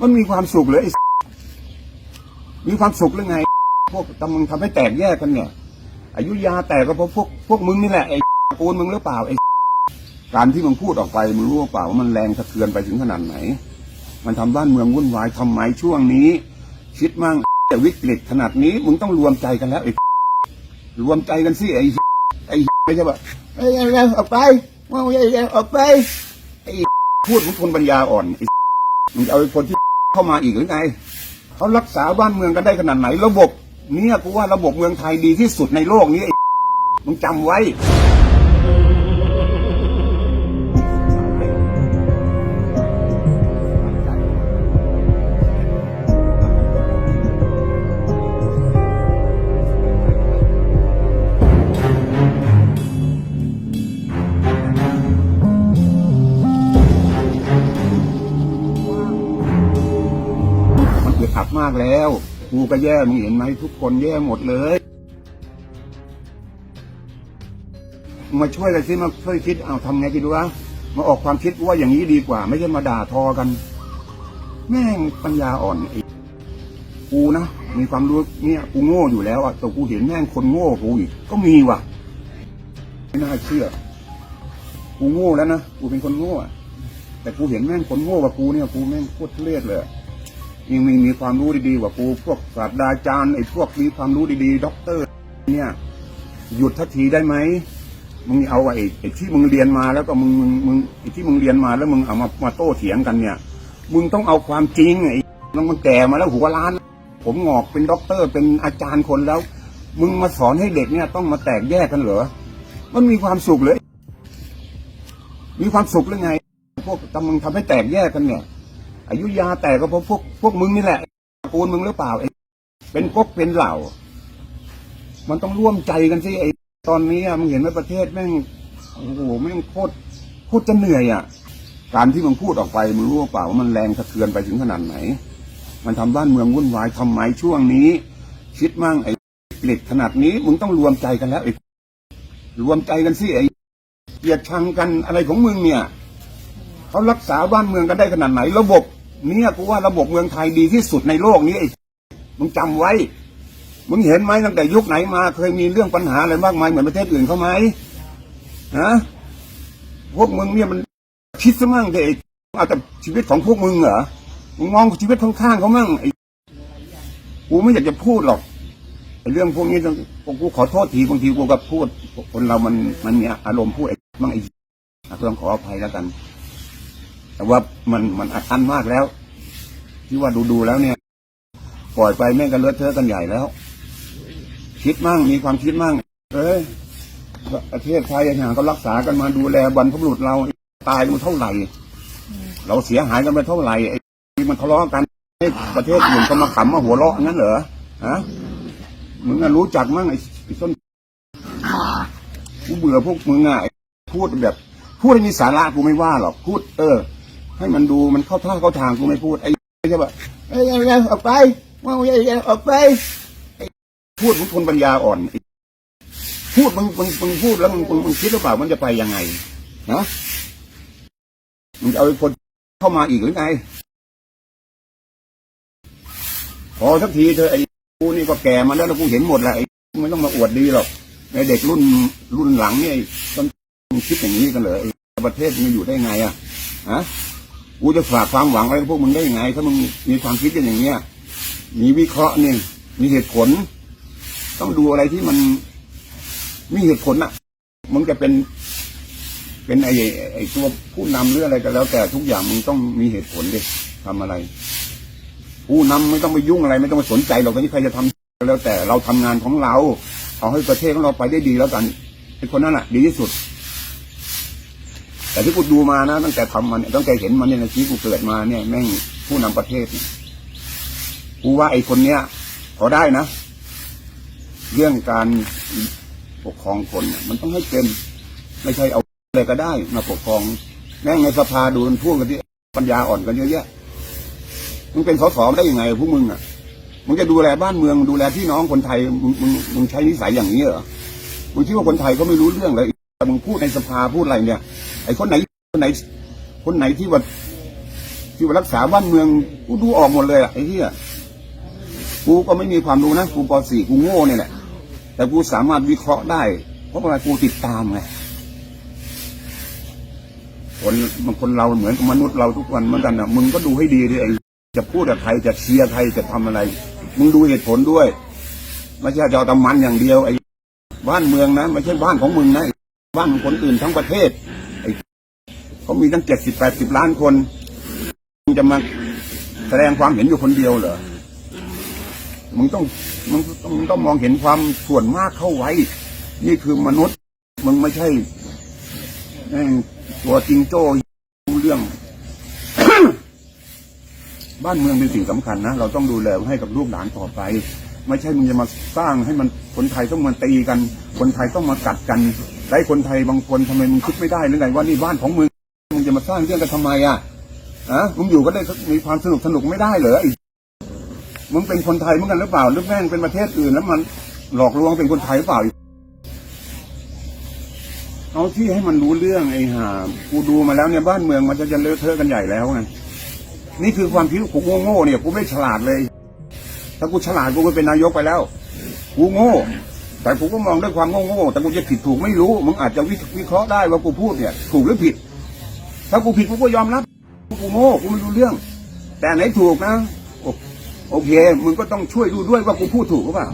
มันมีความสุขเลยไอ้มีความสุขหรือไง พวกทำมึงทำให้แตกแยกกันเนี่ยอายุยาแตกก็เพราะพวกพวกมึงนี่แหละไอ้ปูนมึงหรือเปล่าไอ้การที่มึงพูดออกไปมึงรู้เปล่าว่ามันแรงสะเทือนไปถึงขนาดไหน มันทำบ้านเมืองวุ่นวายทำไมช่วงนี้ คิดมั่งแต่วิกฤตขนาดนี้มึงต้องรวมใจกันแล้วไอ้รวมใจกันสิไอ้ไอ้ไม่ใช่ว่าไอ้ไอ้ออกไปว่าไอ้ไอ้ออกไปไอ้พูดมึงคนปัญญาอ่อนไอ้มึงเอาไอ้คนที่ เข้ามาอีกหรือไงเขารักษาบ้านเมืองกันได้ขนาดไหน ระบบเนี่ยกูว่าระบบเมืองไทยดีที่สุดในโลกนี้ไอ้มึงจำไว้ มันอึดอัดมากแล้ว กูก็แย่มึงเห็นไหมทุกคนแย่หมดเลยมาช่วยกันสิมาช่วยคิดเอาทำไงกันดูวะมาออกความคิดว่าอย่างนี้ดีกว่า ไม่ใช่มาด่าทอกัน แม่งปัญญาอ่อนไอ้กูนะมีความรู้เนี่ยกูโง่อยู่แล้วอะแต่กูเห็นแม่งคนโง่กูอีกก็มีว่ะไม่น่าเชื่อ กูโง่แล้วนะกูเป็นคนโง่แต่กูเห็นแม่งคนโง่กว่ากูเนี่ยกูแม่งโคตรทุเรศเลย ยังมีมีความรู้ดีๆกว่ากูพวกศาสตราจารย์ไอ้พวกมีความรู้ดีๆด็อกเตอร์ เนี่ย หยุดทักทีได้ไหมมึงเอาไอ้ไอ้ที่มึงเรียนมาแล้วก็มึงมึงมึงไอ้ที่มึงเรียนมาแล้วมึงเอามามาโต้เถียงกันเนี่ย มึงต้องเอาความจริงไอ้แล้วมันแก่มาแล้วหัวล้าน ผมงอกเป็นด็อกเตอร์เป็นอาจารย์คนแล้ว มึงมาสอนให้เด็กเนี่ยต้องมาแตกแยกกันเหรอมันมีความสุขเลย มีความสุขหรือไง พวกทำมึงทำให้แตกแยกกันเนี่ย อายุยาแตกก็เพราะพวกพวกมึงนี่แหละปูนมึงหรือเปล่าไอ้เป็นก๊กเป็นเหล่า มันต้องร่วมใจกันสิไอ้ตอนนี้อะมึงเห็นไหมประเทศแม่งโอ้โหแม่งโคตรโคตรจะเหนื่อยอะ การที่มึงพูดออกไปมึงรู้เปล่าว่ามันแรงสะเทือนไปถึงขนาดไหน มันทำบ้านเมืองวุ่นวายทำไมช่วงนี้ คิดมั่งไอ้เกล็ดขนาดนี้มึงต้องรวมใจกันแล้วไอ้รวมใจกันสิไอ้เกลียดชังกันอะไรของมึงเนี่ย เขารักษาบ้านเมืองกันได้ขนาดไหน ระบบเนี่ยกูว่าระบบเมืองไทยดีที่สุดในโลกนี้ไอ้มึงจำไว้ มึงเห็นไหมตั้งแต่ยุคไหนมา เคยมีเรื่องปัญหาอะไรมากมายเหมือนประเทศอื่นเขาไหมฮะพวกมึงเนี่ยมันคิดซะมั่งเถอะไอ้เอาแต่ชีวิตของพวกมึงเหรอมึงมองชีวิตข้างๆเขามั่งไอ้กูไม่อยากจะพูดหรอกไอ้เรื่องพวกนี้ต้องกูขอโทษทีบางทีกูก็พูด คนเรามันมันมีอารมณ์พูดไอ้บ้างไอ้ก็ต้องขออภัยแล้วกัน แต่ว่ามันมันอัดอั้นมากแล้ว ที่ว่าดูดูๆแล้วเนี่ย ปล่อยไปแม่งกันเลือะเทอะกันใหญ่แล้ว คิดมั่งมีความคิดมั่ง เอ้ยประเทศไทยอย่างก็รักษากันมาดูแลบรรพบุรุษเราตายมันเท่าไหร่ เราเสียหายกันไปเท่าไหร่ไอ้มันทะเลาะกันให้ประเทศอื่นก็มาขำมาหัวเราะงั้นเหรอฮะมึงอะรู้จักมั่งไอ้ส้นกูเบื่อพวกมึงอะพูดแบบ พูดมีสาระกูไม่ว่าหรอกพูด เออ ให้มันดูมันเข้าท่าเข้าทางกูไม่พูดไอ้ใช่ว่าไอ้ไอ้ไอ้ออกไปว่าไอ้ไอ้ออกไปพูดมึงคนปัญญาอ่อนพูดมึงมึงมึงพูดแล้วมึงมึงมึงคิดหรือเปล่ามันจะไปยังไงนะมึงจะเอาคนเข้ามาอีกหรือไงพอสักทีเธอะไอ้กูนี่ก็แก่มาแล้วแล้วกูเห็นหมดแหละไอ้ไม่ต้องมาอวดดีหรอกไอ้เด็กรุ่นรุ่นหลังเนี่ยไอ้ต้นมึงคิดอย่างนี้กันเหรอประเทศมึงอยู่ได้ไงอะฮะ กูจะฝากความหวังไว้กับพวกมึงได้ยังไง ถ้ามึงมีความคิดกันอย่างเนี้ยมีวิเคราะห์เนี่ยมีเหตุผล ต้องดูอะไรที่มันมีเหตุผลอะมึงจะเป็น เป็นไอ้ไอ้ตัวผู้นำหรืออะไรก็แล้ว แต่ทุกอย่างมึงต้องมีเหตุผลดิทำอะไร ผู้นำไม่ต้องไปยุ่งอะไร ไม่ต้องไปสนใจหรอกที่ใครจะทำก็แล้วแต่เราทำงานของเรา เอาให้ประเทศของเราไปได้ดีแล้วกันไอ้คนนั้นอะดีที่สุด แต่ที่กูดูมานะตั้งแต่ทำมันเนี่ยตั้งแต่เห็นมันเนี่ยในชีวิตกูเกิดมาเนี่ยแม่งผู้นำประเทศกูว่าไอ้คนเนี้ยพอได้นะ เรื่องการปกครองคนเนี่ยมันต้องให้เป็นไม่ใช่เอาอะไรก็ได้มาปกครอง แม่งในสภาดูมันพูดกันที่ปัญญาอ่อนกันเยอะแยะมึงเป็นสสได้ยังไงพวกมึงอะมึงจะดูแลบ้านเมืองดูแลพี่น้องคนไทยมึงมึงมึงใช้นิสัยอย่างนี้เหรอมึงคิดว่าคนไทยเขาไม่รู้เรื่องเลยแต่มึงพูดในสภาพูดอะไรเนี่ย ไอ้คนไหนคนไหน คนไหนที่ว่าที่ว่ารักษาบ้านเมืองกูดูออกหมดเลยอะไอ้เหี้ยกูก็ไม่มีความรู้นะกูป .4 กูโง่เนี่ยแหละแต่กูสามารถวิเคราะห์ได้ เพราะว่ากูติดตามไงคนบางคนเราเหมือนกับมนุษย์เราทุกวันเหมือนกันนะมึงก็ดูให้ดีดิไอ้จะพูดกับใครจะเชียร์ใครจะทำอะไร มึงดูเหตุผลด้วยไม่ใช่จะเอาต่มันอย่างเดียวไอ้บ้านเมืองนะไม่ใช่บ้านของมึงนะบ้านของคนอื่นทั้งประเทศ เขามีตั้งเจ็ดสิบแปดสิบล้านคนมึงจะมาแสดงความเห็นอยู่คนเดียวเหรอมึงต้องมึงต้องต้องมองเห็นความส่วนมากเข้าไว้ นี่คือมนุษย์ มึงไม่ใช่ตัวจริงโจ้รู้เรื่อง บ้านเมืองเป็นสิ่งสำคัญนะเราต้องดูแลให้กับลูกหลานต่อไป ไม่ใช่มึงจะมาสร้างให้มันคนไทยต้องมาตีกัน คนไทยต้องมากัดกันได้คนไทยบางคนทำไมมึงคิดไม่ได้หรือไงว่านี่บ้านของมึง ร้างเรื่องกันทำไมอะอะมึงอยู่ก็ได้มีความสนุกสนุกไม่ได้เหรอไอ้มึงเป็นคนไทยเหมือนกันหรือเปล่าหรือแม่งเป็นประเทศอื่นแล้วมันหลอกลวงเป็นคนไทยหรือเปล่าเอาที่ให้มันรู้เรื่องไอ้ห่ากูดูมาแล้วเนี่ยบ้านเมืองมันจะจะเลอะเทอะกันใหญ่แล้วไงนี่คือความคิดของกูโง่ๆเนี่ยกูไม่ฉลาดเลย ถ้ากูฉลาดกูก็เป็นนายกไปแล้วกูโง่ แต่กูก็มองด้วยความโง่ๆแต่กูจะผิดถูกไม่รู้มึงอาจจะวิวิเคราะห์ได้ว่ากูพูดเนี่ย ถูกหรือผิด ถ้ากูผิดกูก็ยอมรับกูโง่กูไม่รู้เรื่อง แต่ไหนถูกนะ โอเค มึงก็ต้องช่วยดูด้วยว่ากูพูดถูกหรือเปล่า